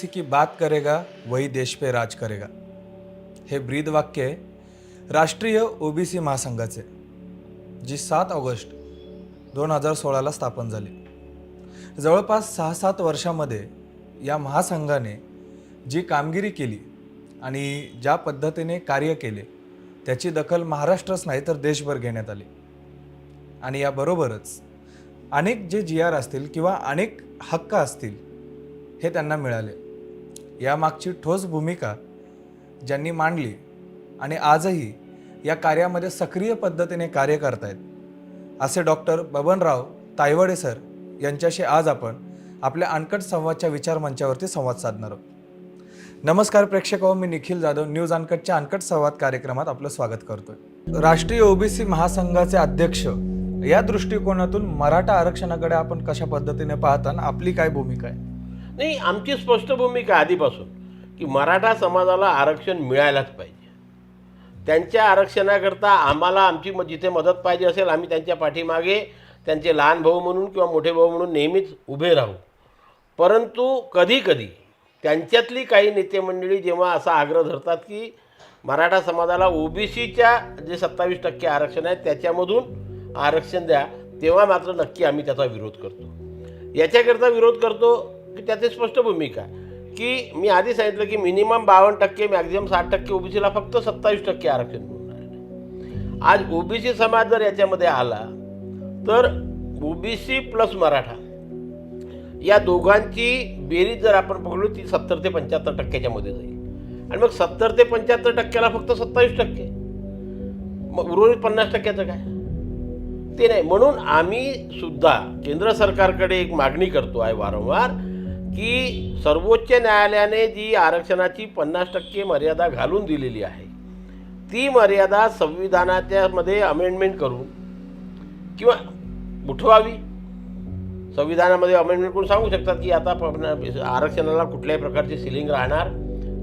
किसी की बात करेगा वही देश पे राज करेगा। हे ब्रीद वाक्य राष्ट्रीय ओबीसी महासंघाचे जी सात ऑगस्ट दोन हजार सोळाला स्थापन झाली. जवळपास सहा सात वर्षामध्ये या महासंघाने जी कामगिरी केली आणि ज्या पद्धतीने कार्य केले त्याची दखल महाराष्ट्रच नाही तर देशभर घेण्यात आली. आणि याबरोबरच अनेक जे जी आर असतील किंवा अनेक हक्क असतील हे त्यांना मिळाले. यामागची ठोस भूमिका ज्यांनी मांडली आणि आजही या कार्यामध्ये सक्रिय पद्धतीने कार्य करतायत असे डॉक्टर बबनराव तायवडे सर यांच्याशी आज आपण आपल्या अनकट संवादच्या विचार मंचावरती संवाद साधणार आहोत. नमस्कार प्रेक्षक हो, मी निखिल जाधव. न्यूज अनकटच्या अनकट संवाद कार्यक्रमात आपलं स्वागत करतोय. राष्ट्रीय ओबीसी महासंघाचे अध्यक्ष या दृष्टिकोनातून मराठा आरक्षणाकडे आपण कशा पद्धतीने पाहताना आपली काय भूमिका आहे? नाही आमची स्पष्ट भूमिका आधीपासून की मराठा समाजाला आरक्षण मिळायलाच पाहिजे. त्यांच्या आरक्षणाकरता आम्हाला आमची म- जिथे मदत पाहिजे असेल आम्ही त्यांच्या पाठीमागे त्यांचे लहान भाऊ म्हणून किंवा मोठे भाऊ म्हणून नेहमीच उभे राहू. परंतु कधीकधी त्यांच्यातली काही नेते मंडळी जेव्हा असा आग्रह धरतात की मराठा समाजाला ओबीसीच्या जे सत्तावीस टक्के आरक्षण आहे त्याच्यामधून आरक्षण द्या तेव्हा मात्र नक्की आम्ही त्याचा विरोध करतो. याच्याकरता विरोध करतो की त्याची स्पष्ट भूमिका की मी आधी सांगितलं की मिनिमम बावन्न टक्के मॅक्झिमम साठ टक्के ओबीसीला फक्त सत्तावीस टक्के आरक्षण मिळणार आज ओबीसी समाज जर याच्यामध्ये आला तर ओबीसी प्लस मराठा या दोघांची बेरीज जर आपण पकडू ती सत्तर ते पंच्याहत्तर टक्क्याच्या मध्ये जाईल. आणि मग सत्तर ते पंच्याहत्तर टक्क्याला फक्त सत्तावीस टक्के. मग उर्वरित पन्नास टक्क्याचं काय? ते नाही. म्हणून आम्ही सुद्धा केंद्र सरकारकडे एक मागणी करतो आहे वारंवार की सर्वोच्च न्यायालयाने जी आरक्षणाची पन्नास टक्के मर्यादा घालून दिलेली आहे ती मर्यादा संविधानाच्यामध्ये अमेंडमेंट करून किंवा उठवावी. संविधानामध्ये अमेंडमेंट करून सांगू शकतात की आता प- आरक्षणाला कुठल्याही प्रकारची सिलिंग राहणार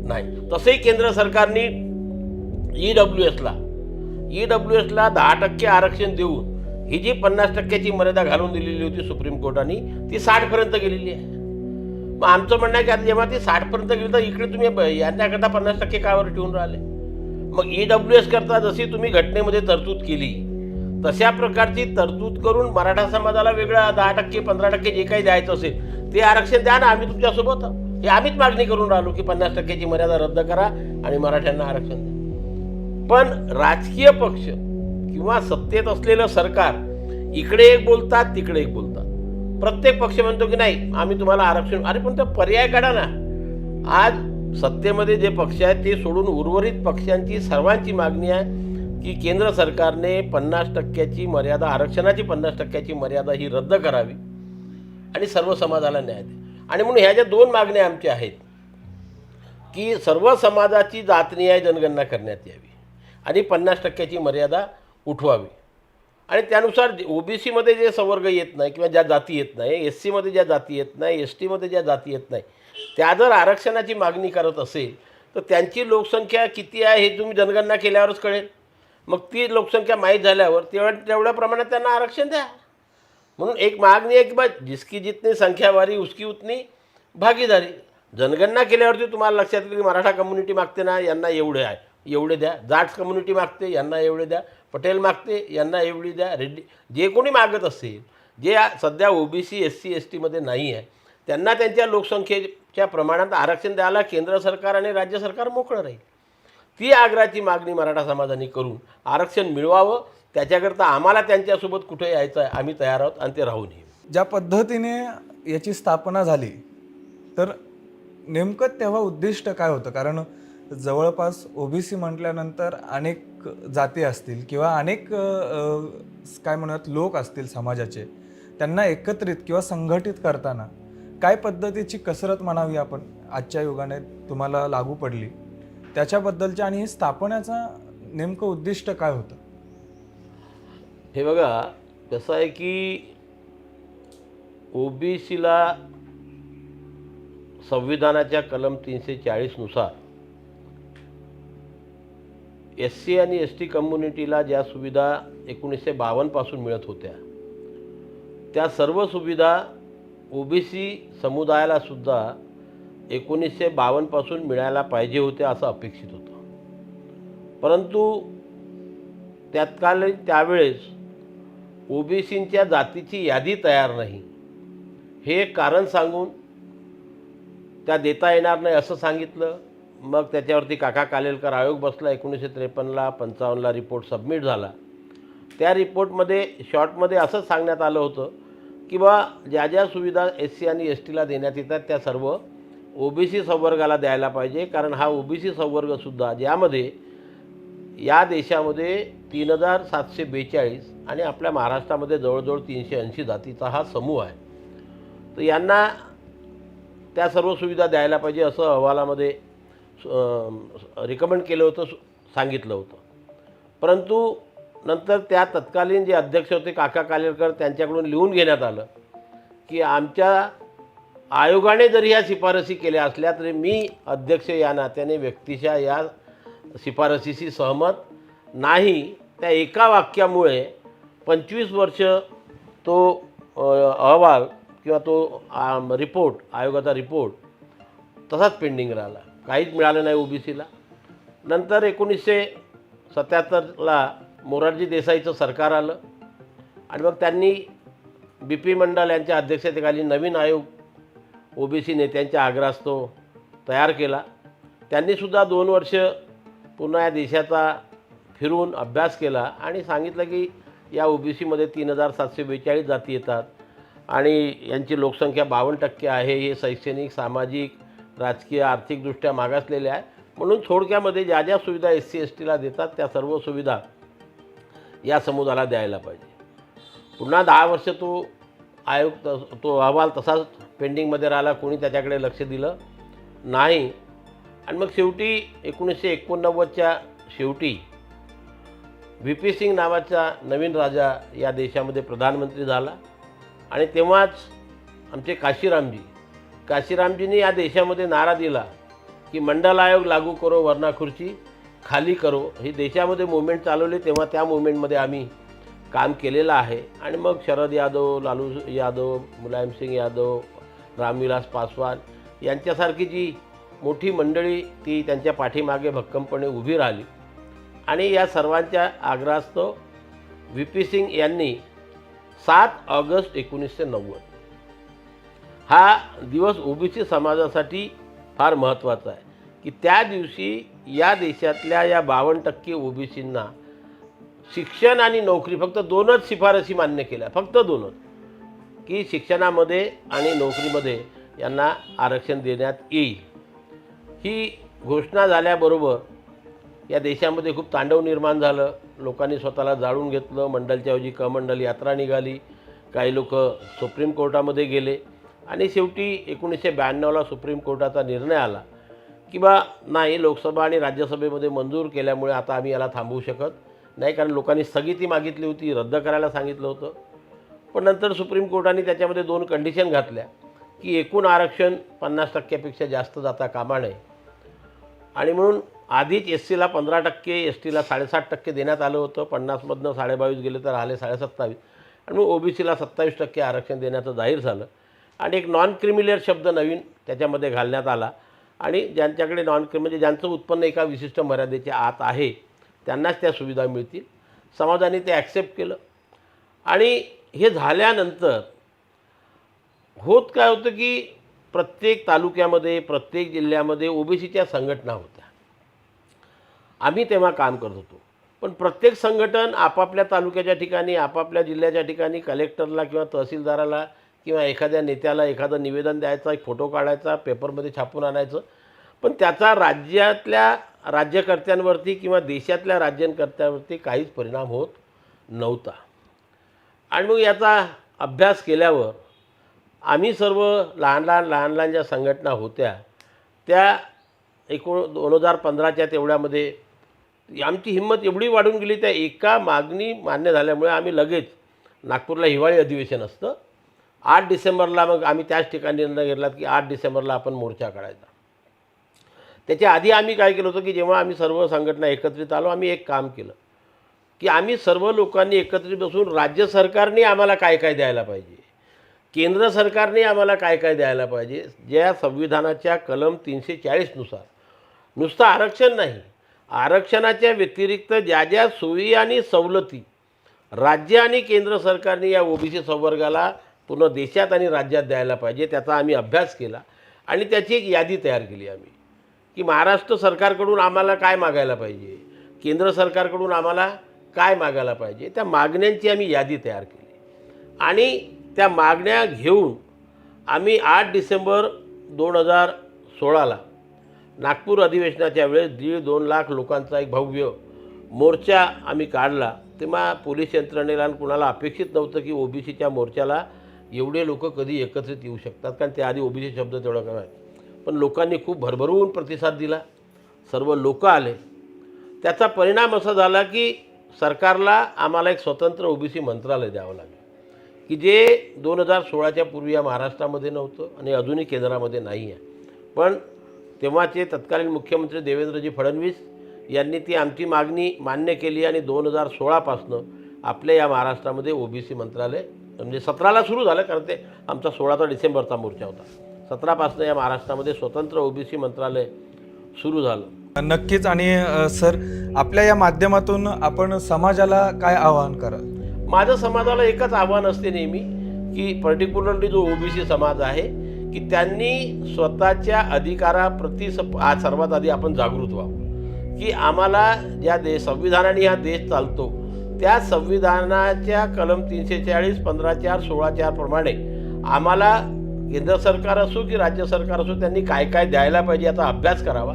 नाही. तसंही केंद्र सरकारने ई डब्ल्यू एसला ई डब्ल्यू एसला दहा टक्के आरक्षण देऊन ही जी पन्नास टक्क्याची मर्यादा घालून दिलेली होती सुप्रीम कोर्टाने ती साठपर्यंत गेलेली आहे. आमचं म्हणणं आहे की आता जेव्हा ती साठपर्यंत गेली तर इकडे तुम्ही यांच्याकरता पन्नास टक्के कावर ठेवून राहिले. मग ई डब्ल्यू एस करता जशी तुम्ही घटनेमध्ये तरतूद केली तशा प्रकारची तरतूद करून मराठा समाजाला वेगळं दहा टक्के पंधरा टक्के जे काही द्यायचं असेल ते आरक्षण द्या ना आम्ही तुमच्यासोबत हे आम्हीच मागणी करून राहिलो की पन्नास टक्क्याची मर्यादा रद्द करा आणि मराठ्यांना आरक्षण द्या. पण राजकीय पक्ष किंवा सत्तेत असलेलं सरकार इकडे एक बोलतात तिकडे एक बोलतात. प्रत्येक पक्ष म्हणतो की नाही आम्ही तुम्हाला आरक्षण अरे पण तो पर्याय काढा ना. आज सत्तेमध्ये जे पक्ष आहेत ते सोडून उर्वरित पक्षांची सर्वांची मागणी आहे की केंद्र सरकारने पन्नास टक्क्याची मर्यादा आरक्षणाची पन्नास टक्क्याची मर्यादा ही रद्द करावी आणि सर्व समाजाला न्याय द्या आणि म्हणून ह्या ज्या दोन मागण्या आमच्या आहेत की सर्व समाजाची जातनिहाय जनगणना करण्यात यावी आणि पन्नास टक्क्याची मर्यादा उठवावी. आणि त्यानुसार ओबीसीमध्ये जे संवर्ग येत नाही किंवा ज्या जाती येत नाही एस सीमध्ये ज्या जाती येत नाही एस टीमध्ये ज्या जाती येत नाही त्या जर आरक्षणाची मागणी करत असेल तर त्यांची लोकसंख्या किती आहे हे तुम्ही जनगणना केल्यावरच कळेल. मग ती लोकसंख्या माहीत झाल्यावर तेवढ्या तेवढ्या प्रमाणात त्यांना आरक्षण द्या. म्हणून एक मागणी आहे की बा जिसकी जितनी संख्या वारी उसकी उतनी भागीदारी. जनगणना केल्यावरती तुम्हाला लक्षात येईल की मराठा कम्युनिटी मागते ना यांना एवढे आहे. एवढे द्या. जाट कम्युनिटी मागते यांना एवढे द्या. पटेल मागते यांना एवढी द्या. रेड्डी जे कोणी मागत असेल जे आ- सध्या ओबीसी एस सी एस टीमध्ये नाही आहे त्यांना त्यांच्या लोकसंख्येच्या प्रमाणात आरक्षण द्यायला केंद्र सरकार आणि राज्य सरकार मोकळं राहील. ती आग्रहाची मागणी मराठा समाजाने करून आरक्षण मिळवावं. त्याच्याकरता आम्हाला त्यांच्यासोबत कुठे यायचं आहे आम्ही तयार आहोत आणि ते राहूनही ज्या पद्धतीने याची स्थापना झाली तर नेमकं तेव्हा उद्दिष्ट काय होतं? कारण जवळपास ओबीसी म्हटल्यानंतर अनेक जाती असतील किंवा अनेक काय म्हणूयात लोक असतील समाजाचे त्यांना एकत्रित किंवा संघटित करताना काय पद्धतीची कसरत म्हणावी आपण? आजच्या युगाने तुम्हाला लागू पडली. त्याच्याबद्दलच्या आणि ही स्थापनेचा नेमकं उद्दिष्ट काय होतं? हे बघा कसं आहे की ओबीसीला संविधानाच्या कलम तीनशे चाळीसनुसार एस सी आणि एस टी कम्युनिटीला ज्या सुविधा एकोणीसशे बावन्नपासून मिळत होत्या त्या सर्व सुविधा ओ बी सी समुदायालासुद्धा एकोणीसशे बावन्नपासून मिळायला पाहिजे होते असं अपेक्षित होतं. परंतु त्यातकालीन त्यावेळेस ओ बी सींच्या जातीची यादी तयार नाही. हे एक कारण सांगून त्या देता येणार नाही असं सांगितलं. मग त्याच्यावरती काका कालेलकर आयोग बसला एकोणीसशे त्रेपन्नला पंचावन्नला रिपोर्ट सबमिट झाला. त्या रिपोर्टमध्ये शॉर्टमध्ये असंच सांगण्यात आलं होतं की बा ज्या ज्या सुविधा एस सी आणि एस टीला देण्यात येतात त्या सर्व ओ बी सी संवर्गाला द्यायला पाहिजे. कारण हा ओ बी सी संवर्गसुद्धा ज्यामध्ये या देशामध्ये तीन हजार सातशे बेचाळीस आणि आपल्या महाराष्ट्रामध्ये जवळजवळ तीनशे ऐंशी जातीचा हा समूह आहे. तर यांना त्या सर्व सुविधा द्यायला पाहिजे असं अहवालामध्ये रिकमेंड केलं होतं सांगितलं होतं. परंतु नंतर त्या तत्कालीन जे अध्यक्ष होते काका कालेरकर त्यांच्याकडून लिहून घेण्यात आलं की आमच्या आयोगाने जरी ह्या शिफारसी केल्या असल्या तरी मी अध्यक्ष या नात्याने व्यक्तीच्या या शिफारसीशी सहमत नाही. त्या एका वाक्यामुळे पंचवीस वर्ष तो अहवाल किंवा तो रिपोर्ट आयोगाचा रिपोर्ट तसाच पेंडिंग राहिला. काहीच मिळालं नाही ओबीसीला. नंतर एकोणीसशे सत्याहत्तरला मोरारजी देसाईचं सरकार आलं. आणि मग त्यांनी बी पी मंडल यांच्या अध्यक्षतेखाली नवीन आयोग ओबीसी नेत्यांच्या आग्रहास्तव तयार केला. त्यांनीसुद्धा दोन वर्ष पुन्हा या देशाचा फिरून अभ्यास केला आणि सांगितलं की या ओबीसीमध्ये तीन हजार सातशे बेचाळीस जाती येतात आणि यांची लोकसंख्या बावन्न टक्के आहे हे शैक्षणिक सामाजिक राजकीय आर्थिकदृष्ट्या मागासलेले आहे. म्हणून थोडक्यामध्ये ज्या ज्या सुविधा एस सी एस टीला देतात त्या सर्व सुविधा या समुदायाला द्यायला पाहिजे. पुन्हा दहा वर्ष तो आयोग तो अहवाल तसाच पेंडिंगमध्ये राहिला कोणी त्याच्याकडे लक्ष दिलं नाही. आणि मग शेवटी एकोणीसशे एकोणनव्वदच्या शेवटी व्ही पी सिंग नावाचा नवीन राजा या देशामध्ये प्रधानमंत्री झाला. आणि तेव्हाच आमचे काशीरामजी काशीरामजींनी या देशामध्ये नारा दिला की मंडल आयोग लागू करो वर्णाखुर्ची खाली करो. ही देशामध्ये मुवमेंट चालवली तेव्हा त्या मुवमेंटमध्ये आम्ही काम केलेलं आहे. आणि मग शरद यादव लालू यादव मुलायमसिंग यादव रामविलास पासवान यांच्यासारखी जी मोठी मंडळी ती त्यांच्या पाठीमागे भक्कमपणे उभी राहिली. आणि या सर्वांच्या आग्रहास्तव व्ही पी सिंग यांनी सात ऑगस्ट एकोणीसशे नव्वद हा दिवस ओबीसी समाजासाठी फार महत्त्वाचा आहे. की त्या दिवशी या देशातल्या या बावन्न टक्के ओबीसींना शिक्षण आणि नोकरी फक्त दोनच शिफारसी मान्य केल्या फक्त दोनच. की शिक्षणामध्ये आणि नोकरीमध्ये यांना आरक्षण देण्यात येईल. ही घोषणा झाल्याबरोबर या देशामध्ये खूप तांडव निर्माण झालं. लोकांनी स्वतःला जाळून घेतलं. मंडलच्या ऐवजी कमंडल यात्रा निघाली. काही लोक सुप्रीम कोर्टामध्ये गेले. आणि शेवटी एकोणीसशे ब्याण्णवला सुप्रीम कोर्टाचा निर्णय आला की बा नाही लोकसभा आणि राज्यसभेमध्ये मंजूर केल्यामुळे आता आम्ही याला थांबवू शकत नाही कारण लोकांनी स्थगिती मागितली होती रद्द करायला सांगितलं होतं. पण नंतर सुप्रीम कोर्टाने त्याच्यामध्ये दोन कंडिशन घातल्या की एकूण आरक्षण पन्नास टक्क्यापेक्षा जास्त जाता कामा नये. आणि म्हणून आधीच एस सीला पंधरा टक्के एस टीला साडेसात टक्के देण्यात आलं होतं पन्नासमधनं साडेबावीस गेले तर आले साडेसत्तावीस. आणि मग ओबीसीला सत्तावीस टक्के आरक्षण देण्याचं जाहीर झालं. आणि एक नॉन क्रिमिलियर शब्द नवीन त्याच्यामध्ये घालण्यात आला. आणि ज्यांच्याकडे नॉन क्रिम म्हणजे ज्यांचं उत्पन्न एका विशिष्ट मर्यादेच्या आत आहे त्यांनाच त्या सुविधा मिळतील. समाजाने ते ॲक्सेप्ट केलं. आणि हे झाल्यानंतर होत काय होतं की प्रत्येक तालुक्यामध्ये प्रत्येक जिल्ह्यामध्ये ओबीसीच्या संघटना होत्या. आम्ही तेव्हा काम करत होतो. पण प्रत्येक संघटन आपापल्या तालुक्याच्या ठिकाणी आपापल्या जिल्ह्याच्या ठिकाणी कलेक्टरला किंवा तहसीलदाराला किंवा एखाद्या नेत्याला एखादं निवेदन द्यायचं एक फोटो काढायचा पेपरमध्ये छापून आणायचं. पण त्याचा राज्यातल्या राज्यकर्त्यांवरती किंवा देशातल्या राज्यकर्त्यांवरती काहीच परिणाम होत नव्हता. आणि मग याचा अभ्यास केल्यावर आम्ही सर्व लहान लहान लहान लहान ज्या संघटना होत्या त्या एकूण दोन हजार पंधराच्या तेवढ्यामध्ये आमची हिंमत एवढी वाढून गेली त्या एका मागणी मान्य झाल्यामुळे आम्ही लगेच नागपूरला हिवाळी अधिवेशन असतं आठ डिसेंबरला मग आम्ही त्याच ठिकाणी निर्णय घेतला की आठ डिसेंबरला आपण मोर्चा काढायचा. त्याच्या आधी आम्ही काय केलं होतं की जेव्हा आम्ही सर्व संघटना एकत्रित आलो आम्ही एक काम केलं की आम्ही सर्व लोकांनी एकत्रित बसून राज्य सरकारने आम्हाला काय काय द्यायला पाहिजे केंद्र सरकारने आम्हाला काय काय द्यायला पाहिजे ज्या संविधानाच्या कलम तीनशे चाळीसनुसार नुसतं आरक्षण नाही आरक्षणाच्या व्यतिरिक्त ज्या ज्या सोयी आणि सवलती राज्य आणि केंद्र सरकारने या ओबीसी संवर्गाला पूर्ण देशात आणि राज्यात द्यायला पाहिजे त्याचा आम्ही अभ्यास केला. आणि त्याची एक यादी तयार केली आम्ही की महाराष्ट्र सरकारकडून आम्हाला काय मागायला पाहिजे? केंद्र सरकारकडून आम्हाला काय मागायला पाहिजे? त्या मागण्यांची आम्ही यादी तयार केली. आणि त्या मागण्या घेऊन आम्ही आठ डिसेंबर दोन हजार सोळाला नागपूर अधिवेशनाच्या वेळेस दीड दोन लाख लोकांचा एक भव्य मोर्चा आम्ही काढला. तेव्हा पोलीस यंत्रणेला आणि कुणाला अपेक्षित नव्हतं की ओबीसीच्या मोर्चाला एवढे लोक कधी एकत्रित येऊ शकतात? कारण त्याआधी ओबीसी शब्द तेवढा काय पण लोकांनी खूप भरभरून प्रतिसाद दिला. सर्व लोक आले. त्याचा परिणाम असा झाला की सरकारला आम्हाला एक स्वतंत्र ओबीसी मंत्रालय द्यावं लागलं. की जे दोन हजार सोळाच्या पूर्वी या महाराष्ट्रामध्ये नव्हतं आणि अजूनही केंद्रामध्ये नाही आहे पण तेव्हाचे तत्कालीन मुख्यमंत्री देवेंद्रजी फडणवीस यांनी ती आमची मागणी मान्य केली आणि दोन हजार सोळापासनं आपल्या या महाराष्ट्रामध्ये ओबीसी मंत्रालय म्हणजे सतराला सुरू झालं कारण ते आमचा सोळाचा डिसेंबरचा मोर्चा होता. सतरापासनं या महाराष्ट्रामध्ये स्वतंत्र ओबीसी मंत्रालय सुरू झालं. नक्कीच आणि सर आपल्या या माध्यमातून आपण समाजाला काय आवाहन कराल? माझं समाजाला एकच आव्हान असते नेहमी की पर्टिक्युलरली जो ओबीसी समाज आहे की त्यांनी स्वतःच्या अधिकाराप्रती आज सर्वात आधी आपण जागृत व्हावं. की आम्हाला ज्या देश संविधानाने हा देश चालतो त्या संविधानाच्या कलम तीनशे चाळीस पंधरा चार सोळा चार प्रमाणे आम्हाला केंद्र सरकार असो की राज्य सरकार असो त्यांनी काय काय द्यायला पाहिजे याचा अभ्यास करावा.